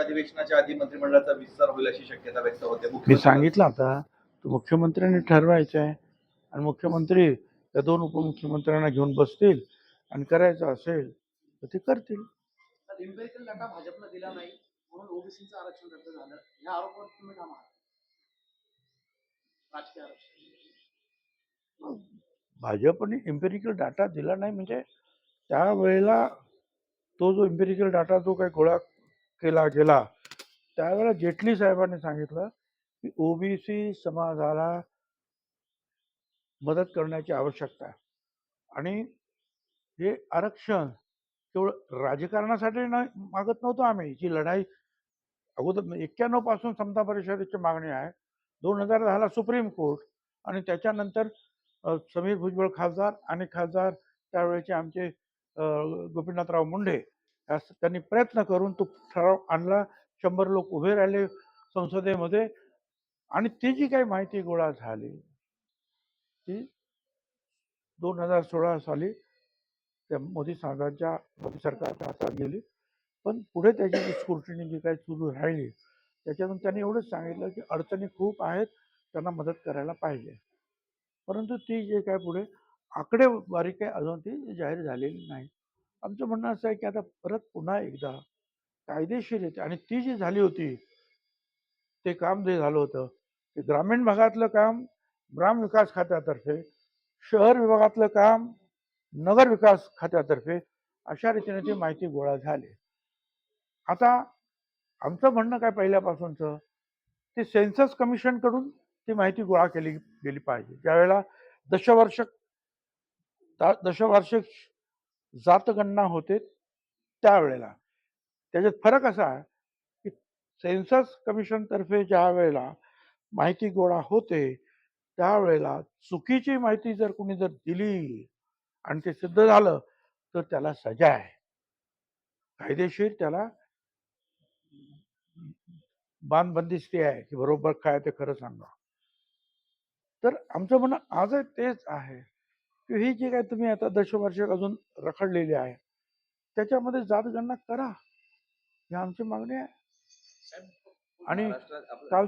संसदेच्या अधिवेशनाच्या आधी मंत्रिमंडळाचा विस्तार होईल अशी शक्यता व्यक्त होते. मी सांगितलं आता तो मुख्यमंत्र्यांनी ठरवायचं आहे आणि मुख्यमंत्री त्या दोन उपमुख्यमंत्र्यांना घेऊन बसतील आणि करायचं असेल तर ते करतील. एम्पेरिकल डाटा भाजपनं दिला नाही म्हणून ओबीसीचं आरक्षण रद्द झालं. या आरोपावर तुम्ही का आहात राजकीय आरक्षण. भाजपने एम्पेरिकल डाटा दिला नाही म्हणजे त्यावेळेला तो जो एम्पेरिकल डाटा जो काही गोळा केला गेला. त्यावेळेला जेटली साहेबांनी सांगितलं की ओबीसी समाजाला मदत करण्याची आवश्यकता आहे. आणि हे आरक्षण केवळ राजकारणासाठी नाही मागत नव्हतो आम्ही. जी लढाई अगोदर एक्क्याण्णवपासून समता परिषदेची मागणी आहे. दोन हजार दहाला सुप्रीम कोर्ट आणि त्याच्यानंतर समीर भुजबळ खासदार आणि खासदार त्यावेळेचे आमचे गोपीनाथराव मुंडे असं त्यांनी प्रयत्न करून तो ठराव आणला. शंभर लोक उभे राहिले संसदेमध्ये आणि ती जी काही माहिती गोळा झाली ती दोन हजार सोळा साली त्या मोदी साहेबांच्या मोदी सरकारच्या हातात गेली. पण पुढे त्याची जी स्क्रुटिनी जी काही सुरू राहिली त्याच्यातून त्यांनी एवढंच सांगितलं की अडचणी खूप आहेत त्यांना मदत करायला पाहिजे. परंतु ती जे काय पुढे आकडेवारी काही अजून ती जाहीर झालेली नाही. आमचं म्हणणं असं आहे की आता परत पुन्हा एकदा कायदेशीर येते आणि ती जी झाली होती ते काम जे झालं होतं ते ग्रामीण भागातलं काम ग्राम विकास खात्यातर्फे शहर विभागातलं काम नगर विकास खात्यातर्फे अशा रीतीने ती माहिती गोळा झाली. आता आमचं म्हणणं काय पहिल्यापासूनचं ते सेन्सस कमिशनकडून ती माहिती गोळा केली गेली पाहिजे. ज्यावेळेला दशवार्षिक दा- दशवार्षिक जातगणना होते त्यावेळेला. त्याच्यात फरक असा आहे की सेन्सस कमिशन तर्फे ज्या वेळेला माहिती गोळा होते त्यावेळेला चुकीची माहिती जर कोणी जर दिली आणि ते सिद्ध झालं तर त्याला सजा आहे. कायदेशीर त्याला बांधबंदिस्ती आहे की बरोबर काय ते खरं सांगा. तर आमचं म्हणणं आजही तेच आहे. ही जी काय तुम्ही आता दशवार्षिक अजून रखडलेली आहे त्याच्यामध्ये जातगणना करा ही आमची मागणी आहे. आणि तर